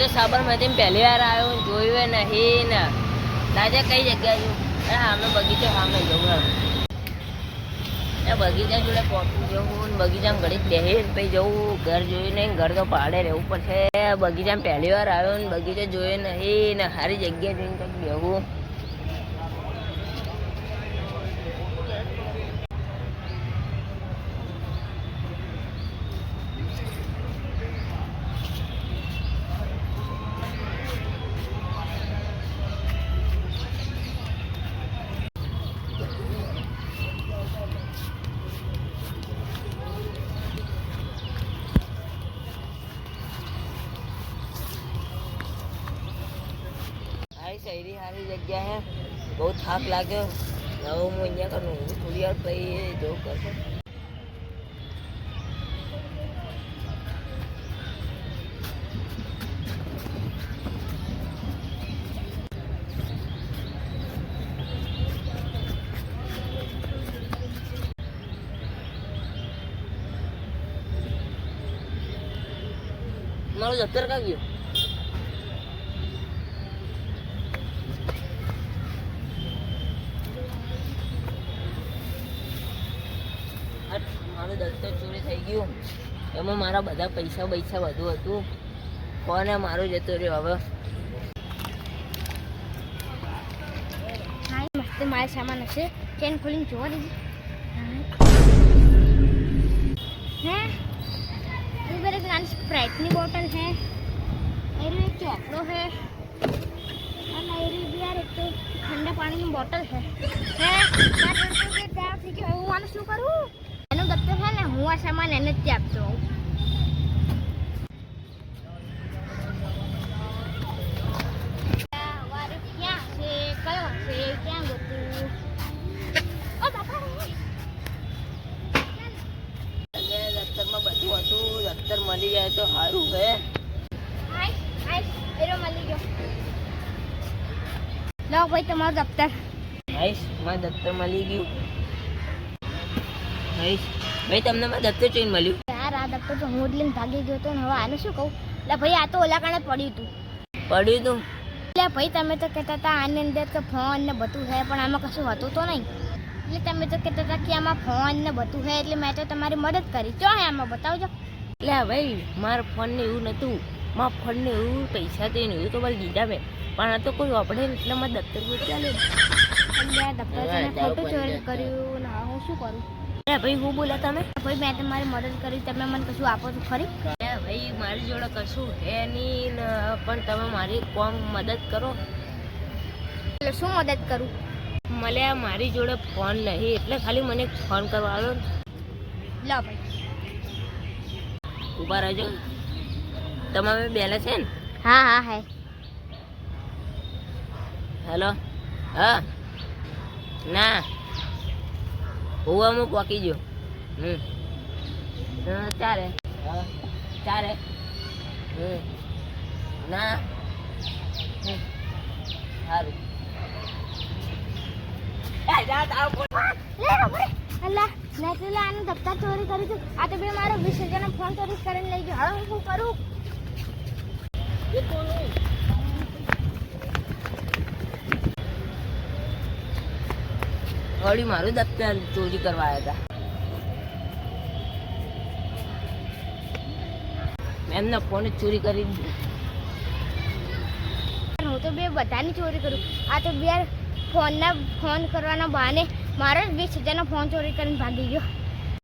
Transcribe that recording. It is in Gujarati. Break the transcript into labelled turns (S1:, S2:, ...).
S1: તો સાબરમતી પહેલી વાર આવ્યો જોયું નહીં ને. દાદા કઈ જગ્યાએ છું અરે સામે બગીચો સામે જવું એ બગીચા જોડે પહોંચવું જવું બગીચામાં ઘડીક બેસી પછી જવું, ઘર જોયું નહીં ઘર તો પાડે રહેવું પડશે. બગીચામાં પહેલી વાર આવ્યો ને બગીચો જોયો નહીં ને સારી જગ્યા જોઈને કંઈક બેહવું સારી શહેરી સારી જગ્યા હે બહુ થાક લાગ્યો હવે હું અહીંયા કરું થોડી વાર પછી જવું કરશે મારું દફતર કા ગયું મારું દસ્તર ચોરી થઈ ગયું. એમાં મારા બધા પૈસા પૈસા બધું હતું. કોને મારું જતો રહ્યો હવે?
S2: મસ્ત મારે સામાન હશે. ચેન ખોલીને જોવા દેજે. હે? છે અને એરી બી યાર એક તો ઠંડા પાણીની બોટલ છે હે? મારે દફતર કે ત્યાં થઈ ગયો. હું આનું શું કરું? એનું હું આ સામાન એને જ આપતો
S1: બધું હતું. દફતર મળી જાય તો સારું હે
S2: લો ભાઈ તમારું દફતર.
S1: હાઈશ મારું દફતર મળી ગયું. હાઈશ ભાઈ તમને મારું દફતર જોઈને મળ્યું.
S2: યાર આ દફતર તો હું એટલે ભાગી ગયો તો ને હવે આને શું કહું? એટલે ભાઈ આ તો ઓલા કારણે પડ્યું હતું
S1: પડ્યું તું?
S2: એટલે ભાઈ તમે તો કહેતા હતા આની અંદર તો ફોન ને બધું છે પણ આમાં કશું હતું તો નહીં. એટલે તમે તો કહેતા હતા કે આમાં ફોન ને બધું છે એટલે મેં તો તમારી મદદ કરી. ચો હે આમાં બતાવજો.
S1: એટલે ભાઈ મારા ફોનને એવું નહોતું મારા ફોનને એવું પૈસા તો એને એવું તો મારે દીધા મેં. પણ આ તો કોઈ વાપરે ને એટલે મારે દફતર ચાલે.
S2: આ દફતર ખોટું ચોરી કર્યું ને હું શું કરું?
S1: એ ભાઈ હું બોલ્યા તમે?
S2: ભાઈ મેં તમારી મદદ કરી. તમે મને કશું આપો તો ખરી?
S1: એ ભાઈ મારી જોડે કશું હે નહીં પણ તમે મારી કોમ મદદ કરો.
S2: એટલે શું મદદ કરું?
S1: મને મારી જોડે ફોન નહીં એટલે ખાલી મને ફોન કરવા આવ્યો
S2: લો ભાઈ.
S1: ઊભા રહેજો. તમારે બેલેન્સ છે ને?
S2: હા હા હે.
S1: હેલો? હા? ના. હું અમુક વાકી ગયો. હમ. ચારે. ચાલે હા. ચાલે હમ. ના. હમ. સારું એ જા તારો ફોન
S2: લે ભાઈ અલ્લા મેં તો લા આનું દફતર ચોરી કર્યું છું. આ તો બે મારો વિસર્જન હજારનો ફોન ચોરી કરીને લઈ ગયો. હવે હું શું કરું
S1: એ કોનું વળી મારું દફતર ચોરી કરવા આવ્યા હતા. એમના ફોન ચોરી કરી
S2: હું તો બે બધાની ચોરી કરું. આ તો બે ફોનના, ફોન કરવાના બહાને મારો જ વીસ હજારનો ફોન ચોરી કરીને ભાગી ગયો.